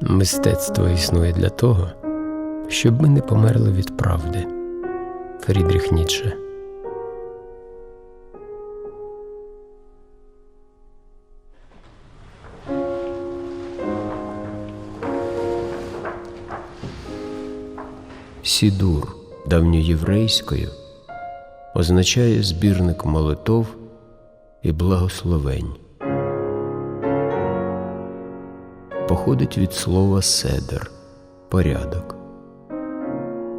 Мистецтво існує для того, щоб ми не померли від правди. Фрідріх Ніцше Сідур давньоєврейською означає збірник молитов і благословень. Походить від слова седер порядок.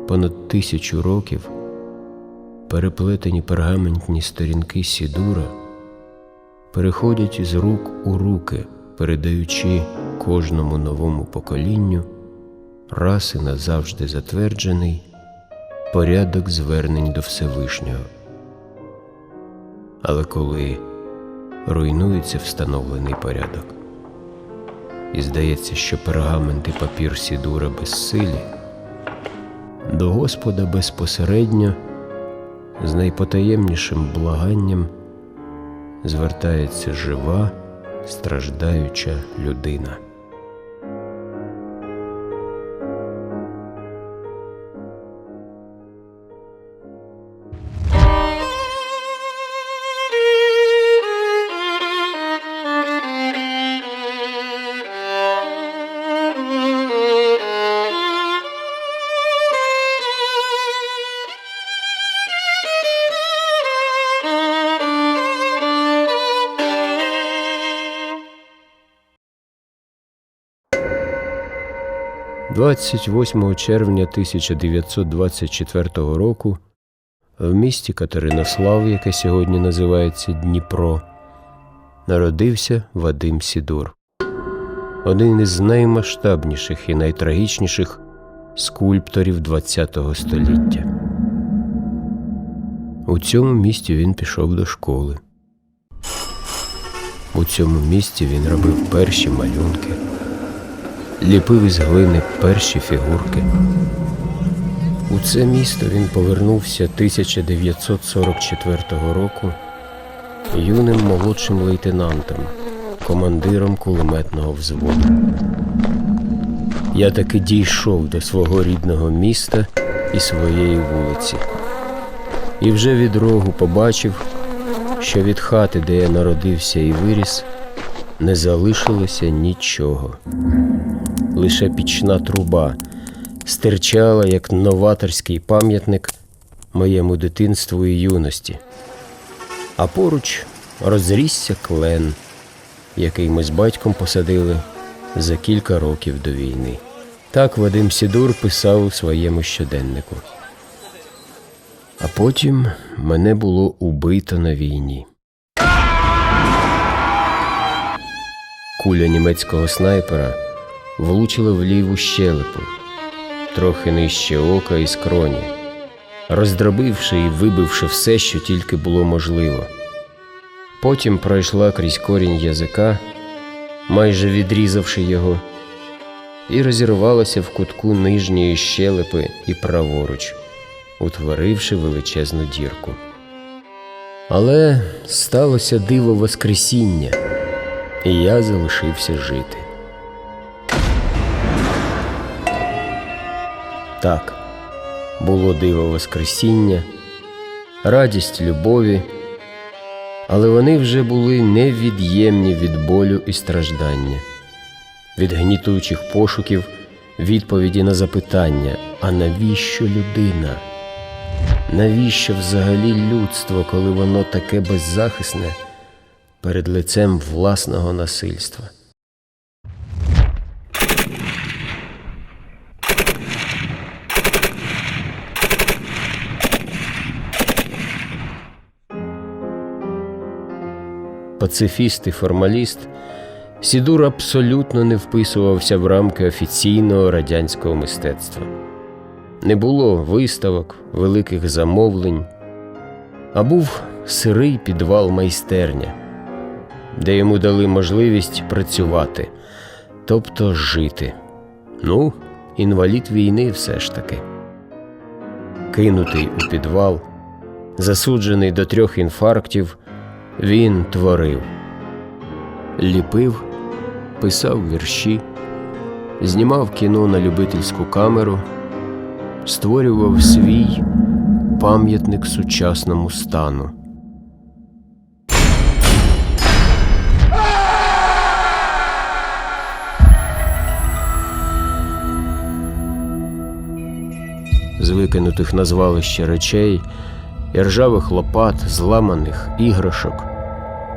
Понад тисячу років переплетені пергаментні сторінки Сідура переходять із рук у руки, передаючи кожному новому поколінню раз і назавжди затверджений порядок звернень до Всевишнього. Але коли руйнується встановлений порядок, і здається, що пергамент і папір Сідура безсилі, до Господа безпосередньо з найпотаємнішим благанням звертається жива, страждаюча людина. – 28 червня 1924 року в місті Катеринослав, яке сьогодні називається Дніпро, народився Вадим Сідур, один із наймасштабніших і найтрагічніших скульпторів ХХ століття. У цьому місті він пішов до школи. У цьому місті він робив перші малюнки, ліпив із глини перші фігурки. У це місто він повернувся 1944 року юним молодшим лейтенантом, командиром кулеметного взводу. Я таки дійшов до свого рідного міста і своєї вулиці. І вже від рогу побачив, що від хати, де я народився і виріс, не залишилося нічого. Лише пічна труба стирчала, як новаторський пам'ятник моєму дитинству і юності. А поруч розрісся клен, який ми з батьком посадили за кілька років до війни. Так Вадим Сідур писав у своєму щоденнику. А потім мене було убито на війні. Куля німецького снайпера влучила в ліву щелепу, трохи нижче ока і скроні, роздробивши і вибивши все, що тільки було можливо. Потім пройшла крізь корінь язика, майже відрізавши його, і розірвалася в кутку нижньої щелепи і праворуч, утворивши величезну дірку. Але сталося диво Воскресіння, і я залишився жити. Так, було диво Воскресіння, радість любові, але вони вже були невід'ємні від болю і страждання, від гнітуючих пошуків, відповіді на запитання, а навіщо людина? Навіщо взагалі людство, коли воно таке беззахисне перед лицем власного насильства? Пацифіст і формаліст, Сідур абсолютно не вписувався в рамки офіційного радянського мистецтва. Не було виставок, великих замовлень, а був сирий підвал майстерня, де йому дали можливість працювати, тобто жити. Ну, інвалід війни все ж таки. Кинутий у підвал, засуджений до трьох інфарктів, він творив, ліпив, писав вірші, знімав кіно на любительську камеру, створював свій пам'ятник сучасному стану. З викинутих на звалище речей і ржавих лопат, зламаних іграшок,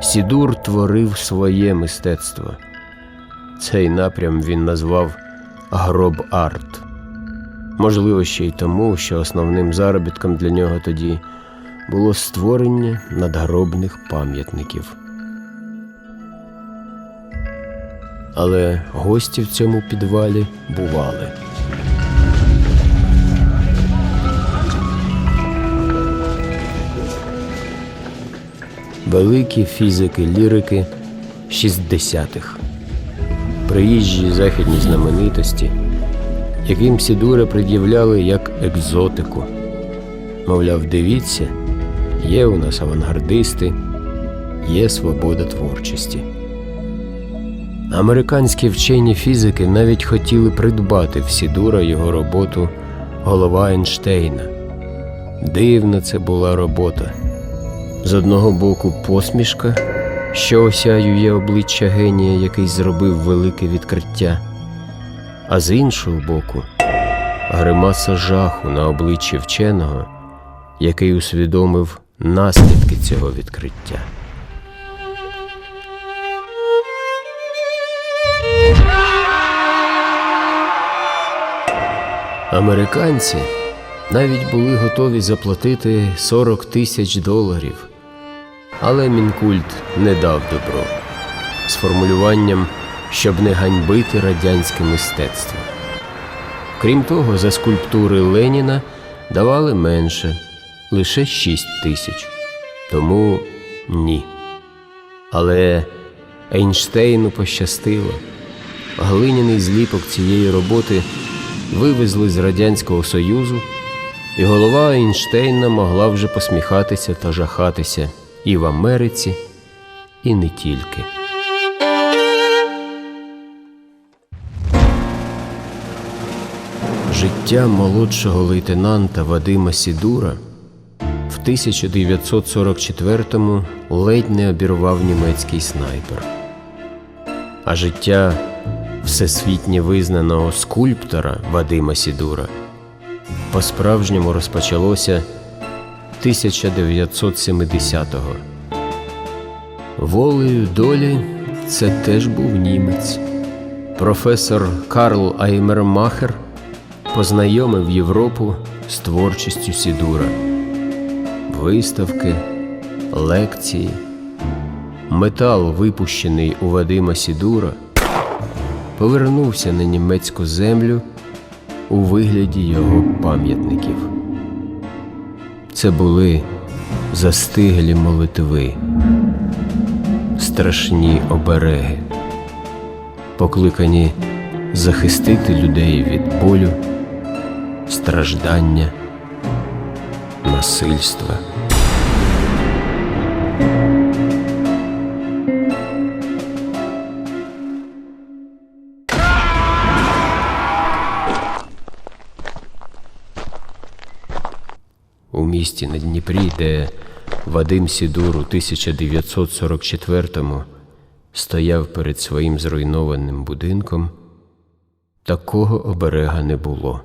Сідур творив своє мистецтво. Цей напрям він назвав гроб арт. Можливо, ще й тому, що основним заробітком для нього тоді було створення надгробних пам'ятників. Але гості в цьому підвалі бували. Великі фізики-лірики 60-х, приїжджі західні знаменитості, яким Сідура пред'являли як екзотику. Мовляв, дивіться, є у нас авангардисти, є свобода творчості. Американські вчені фізики навіть хотіли придбати в Сідура його роботу Голова Ейнштейна. Дивна це була робота. З одного боку посмішка, що осяює обличчя генія, який зробив велике відкриття, а з іншого боку гримаса жаху на обличчі вченого, який усвідомив наслідки цього відкриття. Американці навіть були готові заплатити 40 тисяч доларів. Але Мінкульт не дав добро з формулюванням, щоб не ганьбити радянське мистецтво. Крім того, за скульптури Леніна давали менше лише 6 тисяч. Тому ні. Але Ейнштейну пощастило. Глиняний зліпок цієї роботи вивезли з Радянського Союзу, і голова Ейнштейна могла вже посміхатися та жахатися і в Америці, і не тільки. Життя молодшого лейтенанта Вадима Сідура в 1944-му ледь не обірвав німецький снайпер. А життя всесвітньо визнаного скульптора Вадима Сідура по-справжньому розпочалося 1970-го. Волею долі це теж був німець. Професор Карл Аймермахер познайомив Європу з творчістю Сідура. Виставки, лекції, метал, випущений у Вадима Сідура, повернувся на німецьку землю у вигляді його пам'ятників. Це були застиглі молитви, страшні обереги, покликані захистити людей від болю, страждання, насильства. Місті на Дніпрі, де Вадим Сідур у 1944-му стояв перед своїм зруйнованим будинком, такого оберега не було.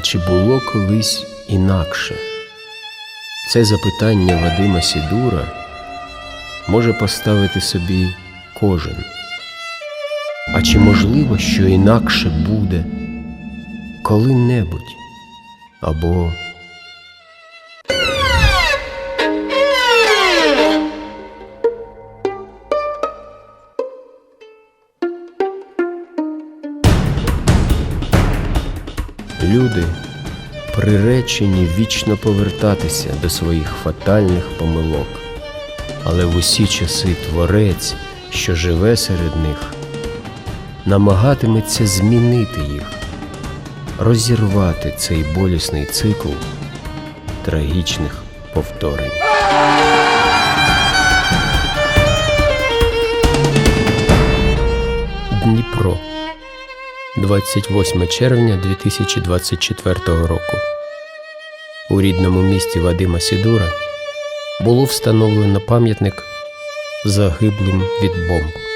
А чи було колись інакше? Це запитання Вадима Сідура може поставити собі кожен. А чи можливо, що інакше буде коли-небудь? Або люди приречені вічно повертатися до своїх фатальних помилок. Але в усі часи Творець, що живе серед них, намагатиметься змінити їх, розірвати цей болісний цикл трагічних повторень. Дніпро 28 червня 2024 року. У рідному місті Вадима Сідура було встановлено пам'ятник загиблим від бомб.